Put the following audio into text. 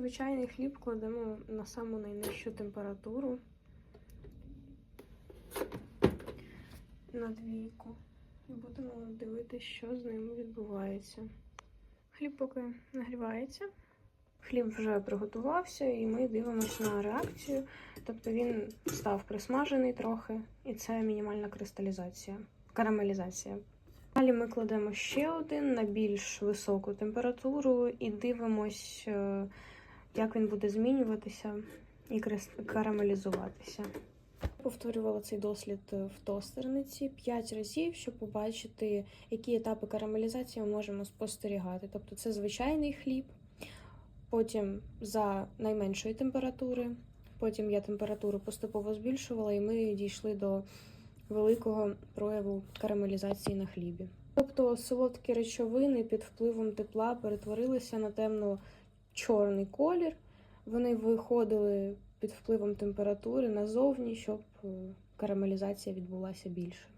Звичайний хліб кладемо на саму найнижчу температуру на двійку. І будемо дивитися, що з ним відбувається. Хліб поки нагрівається. Хліб вже приготувався, і ми дивимося на реакцію. Тобто він став присмажений трохи, і це мінімальна кристалізація, карамелізація. Далі ми кладемо ще один на більш високу температуру і дивимось, е, як він буде змінюватися і карамелізуватися. Повторювала цей дослід в тостерниці 5 разів, щоб побачити, які етапи карамелізації ми можемо спостерігати. Тобто це звичайний хліб, потім за найменшої температури, потім я температуру поступово збільшувала, і ми дійшли до великого прояву карамелізації на хлібі. Тобто солодкі речовини під впливом тепла перетворилися на темно-чорний колір. Вони виходили під впливом температури назовні, щоб е, карамелізація відбулася більше.